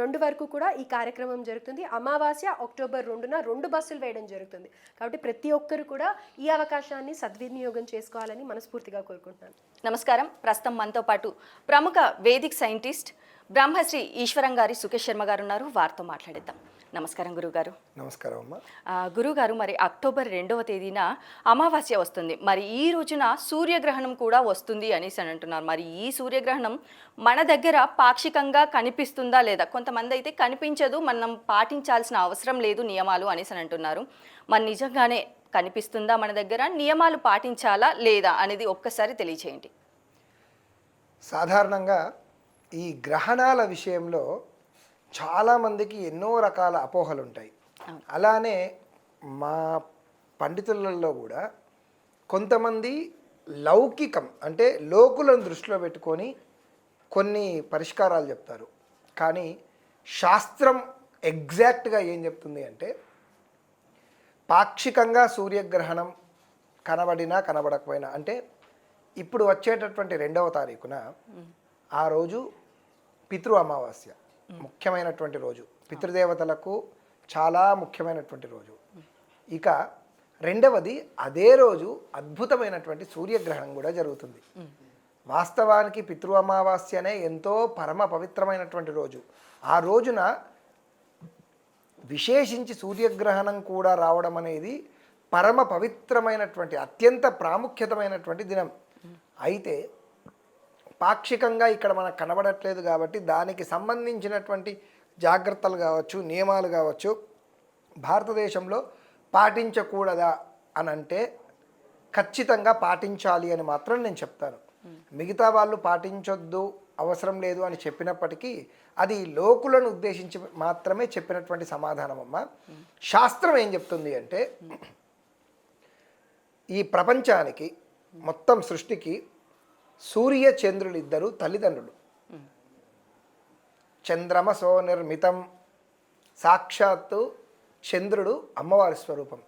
రెండు వరకు కూడా ఈ కార్యక్రమం జరుగుతుంది. అమావాస్య అక్టోబర్ రెండున రెండు బస్సులు వేయడం జరుగుతుంది. కాబట్టి ప్రతి ఒక్కరు కూడా ఈ అవకాశాన్ని సద్వినియోగం చేసుకోవాలని మనస్ఫూర్తిగా కోరుకుంటున్నాను. నమస్కారం. ప్రస్తుతం మనతో పాటు ప్రముఖ వేదిక్ సైంటిస్ట్ బ్రహ్మశ్రీ ఈశ్వరం గారి సుకేష్ శర్మ గారు ఉన్నారు. వారితో మాట్లాడిద్దాం. నమస్కారం గురుగారు. నమస్కారం అమ్మా. గురుగారు మరి అక్టోబర్ రెండవ తేదీన అమావాస్య వస్తుంది. మరి ఈ రోజున సూర్యగ్రహణం కూడా వస్తుంది అనేసి అని అంటున్నారు. మరి ఈ సూర్యగ్రహణం మన దగ్గర పాక్షికంగా కనిపిస్తుందా లేదా? కొంతమంది అయితే కనిపించదు మనం పాటించాల్సిన అవసరం లేదు నియమాలు అనేసి అని అంటున్నారు. మరి నిజంగానే కనిపిస్తుందా మన దగ్గర? నియమాలు పాటించాలా లేదా అనేది ఒక్కసారి తెలియచేయండి. సాధారణంగా ఈ గ్రహణాల విషయంలో చాలామందికి ఎన్నో రకాల అపోహలు ఉంటాయి అలానే మా పండితులలో కూడా కొంతమంది లౌకికం అంటే లోకులను దృష్టిలో పెట్టుకొని కొన్ని పరిష్కారాలు చెప్తారు. కానీ శాస్త్రం ఎగ్జాక్ట్గా ఏం చెప్తుంది అంటే పాక్షికంగా సూర్యగ్రహణం కనబడినా కనబడకపోయినా అంటే ఇప్పుడు వచ్చేటటువంటి రెండవ తారీఖున ఆ రోజు పితృ అమావాస్య. ముఖ్యమైనటువంటి రోజు. పితృదేవతలకు చాలా ముఖ్యమైనటువంటి రోజు. ఇక రెండవది అదే రోజు అద్భుతమైనటువంటి సూర్యగ్రహణం కూడా జరుగుతుంది. వాస్తవానికి పితృ అమావాస్యనే ఎంతో పరమ పవిత్రమైనటువంటి రోజు. ఆ రోజున విశేషించి సూర్యగ్రహణం కూడా రావడం అనేది పరమ పవిత్రమైనటువంటి అత్యంత ప్రాముఖ్యతమైనటువంటి దినం. అయితే పాక్షికంగా ఇక్కడ మనకు కనబడట్లేదు కాబట్టి దానికి సంబంధించినటువంటి జాగ్రత్తలు కావచ్చు నియమాలు కావచ్చు భారతదేశంలో పాటించకూడదా అని అంటే ఖచ్చితంగా పాటించాలి అని మాత్రం నేను చెప్తాను. మిగతా వాళ్ళు పాటించొద్దు అవసరం లేదు అని చెప్పినప్పటికీ అది లోకులను ఉద్దేశించి మాత్రమే చెప్పినటువంటి సమాధానం అమ్మ శాస్త్రం ఏం చెప్తుంది అంటే ఈ ప్రపంచానికి మొత్తం సృష్టికి సూర్య చంద్రులు ఇద్దరు తల్లిదండ్రులు. చంద్రమసో నిర్మితం. సాక్షాత్తు చంద్రుడు అమ్మవారి స్వరూపం.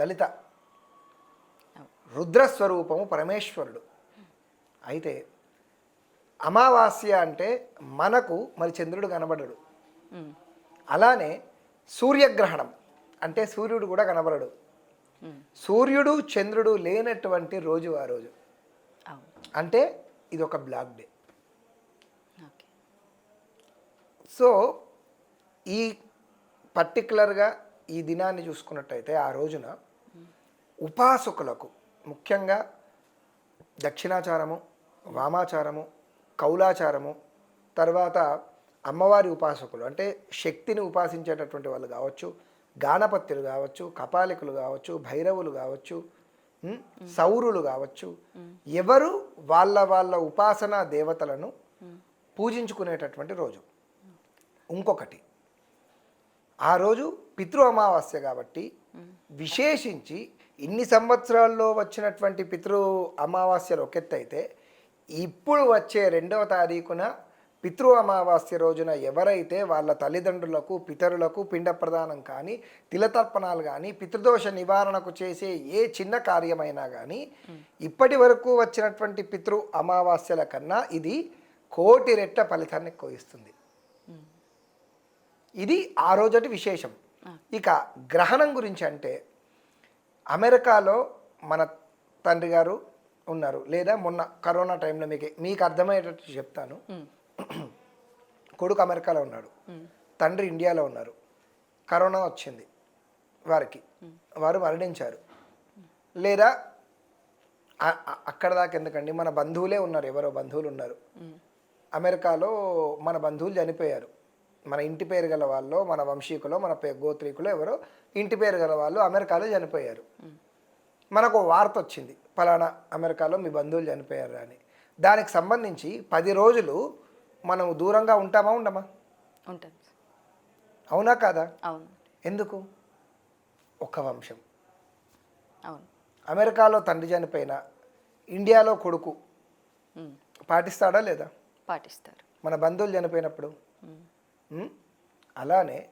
లలిత. రుద్రస్వరూపము పరమేశ్వరుడు. అయితే అమావాస్య అంటే మనకు మరి చంద్రుడు కనబడడు. అలానే సూర్యగ్రహణం అంటే సూర్యుడు కూడా కనబడడు. సూర్యుడు చంద్రుడు లేనటువంటి రోజు ఆ రోజు. అంటే ఇది ఒక బ్లాక్ డే. సో ఈ పర్టికులర్గా ఈ దినాన్ని చూసుకున్నట్టయితే ఆ రోజున ఉపాసకులకు ముఖ్యంగా దక్షిణాచారము వామాచారము కౌలాచారము తర్వాత అమ్మవారి ఉపాసకులు అంటే శక్తిని ఉపాసించేటటువంటి వాళ్ళు కావచ్చు గానపత్యులు కావచ్చు కపాలికులు కావచ్చు భైరవులు కావచ్చు సౌరులు కావచ్చు. ఎవరు వాళ్ళ వాళ్ళ ఉపాసనా దేవతలను పూజించుకునేటటువంటి రోజు. ఇంకొకటి ఆ రోజు పితృ అమావాస్య కాబట్టి విశేషించి ఇన్ని సంవత్సరాల్లో వచ్చినటువంటి పితృ అమావాస్యలు ఒక ఇప్పుడు వచ్చే రెండవ తారీఖున పితృ అమావాస్య రోజున ఎవరైతే వాళ్ళ తల్లిదండ్రులకు పితరులకు పిండ ప్రదానం కానీ తిలతర్పణాలు కానీ పితృదోష నివారణకు చేసే ఏ చిన్న కార్యమైనా కానీ ఇప్పటి వరకు వచ్చినటువంటి పితృ అమావాస్యల కన్నా ఇది కోటి రెట్ల ఫలితాన్ని ఎక్కువ ఇస్తుంది. ఇది ఆ రోజటి విశేషం. ఇక గ్రహణం గురించి అంటే అమెరికాలో మన తండ్రి గారు ఉన్నారు. లేదా మొన్న కరోనా టైంలో మీకు మీకు అర్థమయ్యేటట్టు చెప్తాను. కొడుకు అమెరికాలో ఉన్నాడు. తండ్రి ఇండియాలో ఉన్నారు. కరోనా వచ్చింది వారికి. వారు మరణించారు. లేదా అక్కడ దాకా ఎందుకండి? మన బంధువులే ఉన్నారు. ఎవరో బంధువులు ఉన్నారు. అమెరికాలో మన బంధువులు చనిపోయారు. మన ఇంటి పేరు గల వాళ్ళు మన వంశీకులో మన పే గోత్రీకులో ఎవరో ఇంటి పేరు గల వాళ్ళు అమెరికాలో చనిపోయారు. మనకు వార్త వచ్చింది. పలానా అమెరికాలో మీ బంధువులు చనిపోయారు అని. దానికి సంబంధించి పది రోజులు మనం దూరంగా ఉంటామా ఉండమా? ఉంటుంది అవునా కాదా? అవును. ఎందుకు? ఒక వంశం. అవును. అమెరికాలో తండ్రి చనిపోయినా ఇండియాలో కొడుకు. పాటిస్తాడా లేదా? పాటిస్తారు. మన బంధువులు చనిపోయినప్పుడు? అలానే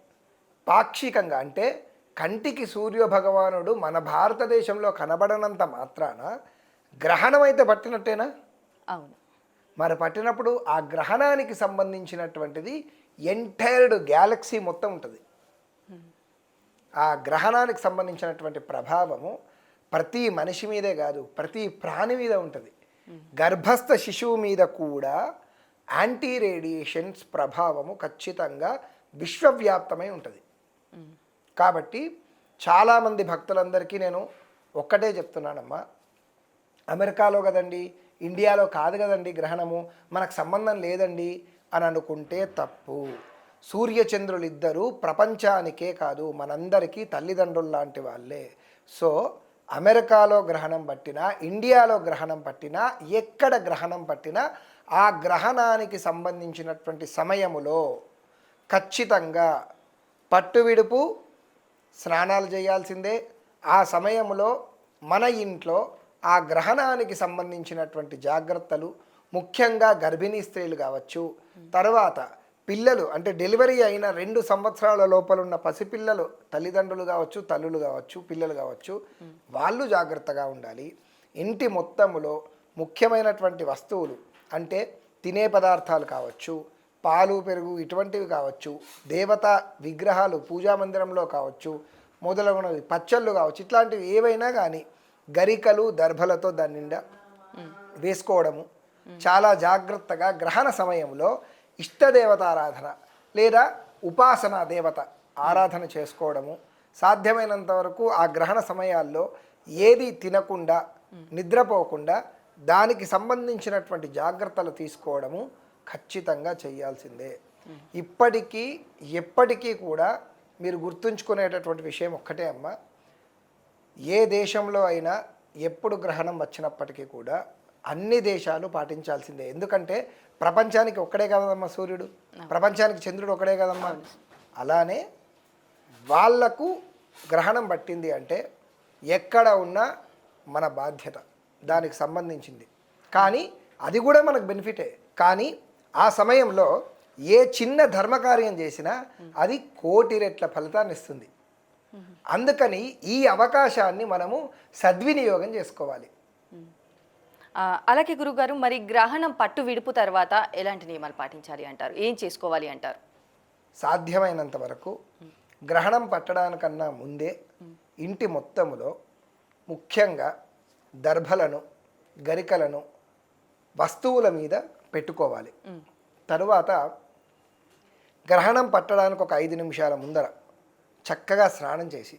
పాక్షికంగా అంటే కంటికి సూర్య భగవానుడు మన భారతదేశంలో కనబడనంత మాత్రాన గ్రహణం అయితే పట్టినట్టేనా? అవును. మరి పట్టినప్పుడు ఆ గ్రహణానికి సంబంధించినటువంటిది ఎంటైర్డ్ గ్యాలక్సీ మొత్తం ఉంటుంది. ఆ గ్రహణానికి సంబంధించినటువంటి ప్రభావము ప్రతి మనిషి మీదే కాదు ప్రతి ప్రాణి మీద ఉంటుంది. గర్భస్థ శిశువు మీద కూడా యాంటీ రేడియేషన్స్ ప్రభావము ఖచ్చితంగా విశ్వవ్యాప్తమై ఉంటుంది. కాబట్టి చాలామంది భక్తులందరికీ నేను ఒక్కటే చెప్తున్నానమ్మా. అమెరికాలో కదండి ఇండియాలో కాదు కదండి గ్రహణము మనకు సంబంధం లేదండి అని అనుకుంటే తప్పు. సూర్యచంద్రులు ఇద్దరు ప్రపంచానికే కాదు మనందరికీ తల్లిదండ్రులు లాంటి వాళ్ళే. సో అమెరికాలో గ్రహణం పట్టినా ఇండియాలో గ్రహణం పట్టినా ఎక్కడ గ్రహణం పట్టినా ఆ గ్రహణానికి సంబంధించినటువంటి సమయములో ఖచ్చితంగా పట్టు విడుపు స్నానాలు చేయాల్సిందే. ఆ సమయంలో మన ఇంట్లో ఆ గ్రహణానికి సంబంధించినటువంటి జాగ్రత్తలు ముఖ్యంగా గర్భిణీ స్త్రీలు కావచ్చు. తర్వాత పిల్లలు అంటే డెలివరీ అయిన రెండు సంవత్సరాల లోపల ఉన్న పసిపిల్లలు తల్లిదండ్రులు కావచ్చు తల్లులు కావచ్చు పిల్లలు కావచ్చు వాళ్ళు జాగ్రత్తగా ఉండాలి. ఇంటి మొత్తములో ముఖ్యమైనటువంటి వస్తువులు అంటే తినే పదార్థాలు కావచ్చు పాలు పెరుగు ఇటువంటివి కావచ్చు దేవత విగ్రహాలు పూజా మందిరంలో కావచ్చు మొదలగునవి పచ్చళ్ళు కావచ్చు ఇట్లాంటివి ఏవైనా కానీ గరికలు దర్భలతో దాని నిండా వేసుకోవడము. చాలా జాగ్రత్తగా గ్రహణ సమయంలో ఇష్టదేవతారాధన లేదా ఉపాసన దేవత ఆరాధన చేసుకోవడము. సాధ్యమైనంత వరకు ఆ గ్రహణ సమయాల్లో ఏది తినకుండా నిద్రపోకుండా దానికి సంబంధించినటువంటి జాగ్రత్తలు తీసుకోవడము ఖచ్చితంగా చేయాల్సిందే. ఇప్పటికీ ఎప్పటికీ కూడా మీరు గుర్తుంచుకునేటటువంటి విషయం ఒక్కటే అమ్మా. ఏ దేశంలో అయినా ఎప్పుడు గ్రహణం వచ్చినప్పటికీ కూడా అన్ని దేశాలు పాటించాల్సిందే. ఎందుకంటే ప్రపంచానికి ఒక్కడే కదమ్మా సూర్యుడు. ప్రపంచానికి చంద్రుడు ఒకడే కదమ్మా. అలానే వాళ్ళకు గ్రహణం పట్టింది అంటే ఎక్కడ ఉన్నా మన బాధ్యత దానికి సంబంధించింది. కానీ అది కూడా మనకు బెనిఫిటే. కానీ ఆ సమయంలో ఏ చిన్న ధర్మకార్యం చేసినా అది కోటి రెట్ల ఫలితాన్ని ఇస్తుంది. అందుకని ఈ అవకాశాన్ని మనము సద్వినియోగం చేసుకోవాలి. అలాగే గురుగారు మరి గ్రహణం పట్టు విడుపు తర్వాత ఎలాంటి నియమాలు పాటించాలి అంటారు? ఏం చేసుకోవాలి అంటారు? సాధ్యమైనంత వరకు గ్రహణం పట్టడానికన్నా ముందే ఇంటి మొత్తములో ముఖ్యంగా దర్భలను గరికలను వస్తువుల మీద పెట్టుకోవాలి. తరువాత గ్రహణం పట్టడానికి ఒక ఐదు నిమిషాల ముందర చక్కగా స్నానం చేసి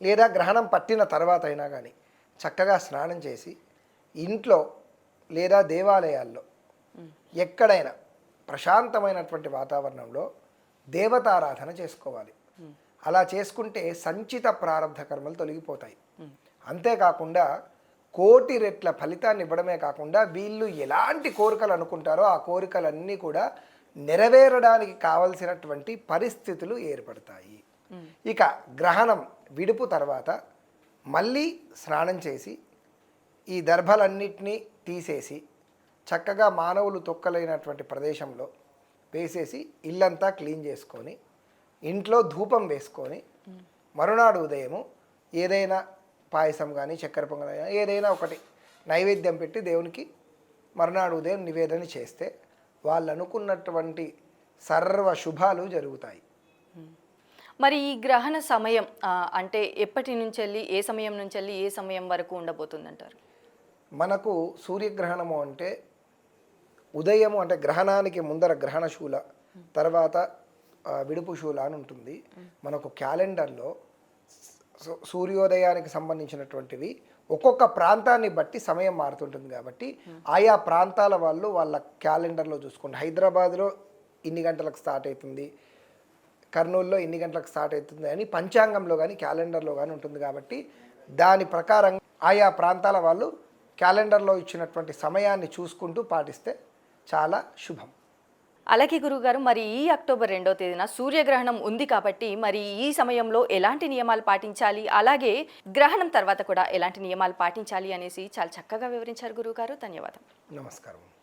లేదా గ్రహణం పట్టిన తర్వాత అయినా కానీ చక్కగా స్నానం చేసి ఇంట్లో లేదా దేవాలయాల్లో ఎక్కడైనా ప్రశాంతమైనటువంటి వాతావరణంలో దేవతారాధన చేసుకోవాలి. అలా చేసుకుంటే సంచిత ప్రారంభ కర్మలు తొలగిపోతాయి. అంతేకాకుండా కోటి రెట్ల ఫలితాన్ని ఇవ్వడమే కాకుండా వీళ్ళు ఎలాంటి కోరికలు అనుకుంటారో ఆ కోరికలన్నీ కూడా నెరవేరడానికి కావలసినటువంటి పరిస్థితులు ఏర్పడతాయి. ఇక గ్రహణం విడుపు తర్వాత మళ్ళీ స్నానం చేసి ఈ దర్భలన్నిటినీ తీసేసి చక్కగా మానవులు తొక్కలైనటువంటి ప్రదేశంలో వేసేసి ఇల్లంతా క్లీన్ చేసుకొని ఇంట్లో ధూపం వేసుకొని మరునాడు ఉదయము ఏదైనా పాయసం కానీ చక్కెర పొంగల్ కానీ ఏదైనా ఒకటి నైవేద్యం పెట్టి దేవునికి మరునాడు ఉదయం నివేదన చేస్తే వాళ్ళు అనుకున్నటువంటి సర్వ శుభాలు జరుగుతాయి. మరి ఈ గ్రహణ సమయం అంటే ఎప్పటి నుంచి వెళ్ళి ఏ సమయం నుంచి వెళ్ళి ఏ సమయం వరకు ఉండబోతుందంటారు? మనకు సూర్యగ్రహణము అంటే ఉదయము అంటే గ్రహణానికి ముందర గ్రహణశూల తర్వాత విడుపు శూల అని ఉంటుంది. మనకు క్యాలెండర్లో సూ- సూర్యోదయానికి సంబంధించినటువంటివి ఒక్కొక్క ప్రాంతాన్ని బట్టి సమయం మారుతుంటుంది కాబట్టి ఆయా ప్రాంతాల వాళ్ళు వాళ్ళ క్యాలెండర్లో చూసుకోండి. హైదరాబాద్లో ఇన్ని గంటలకు స్టార్ట్ అవుతుంది కర్నూలులో ఇన్ని గంటలకు స్టార్ట్ అవుతుంది అని పంచాంగంలో కానీ క్యాలెండర్లో కానీ ఉంటుంది కాబట్టి దాని ప్రకారం ఆయా ప్రాంతాల వాళ్ళు క్యాలెండర్లో ఇచ్చినటువంటి సమయాన్ని చూసుకుంటూ పాటిస్తే చాలా శుభం. అలాగే గురుగారు మరి ఈ అక్టోబర్ రెండో తేదీన సూర్యగ్రహణం ఉంది కాబట్టి మరి ఈ సమయంలో ఎలాంటి నియమాలు పాటించాలి? అలాగే గ్రహణం తర్వాత కూడా ఎలాంటి నియమాలు పాటించాలి అనేసి చాలా చక్కగా వివరించారు గురుగారు. ధన్యవాదం. నమస్కారం.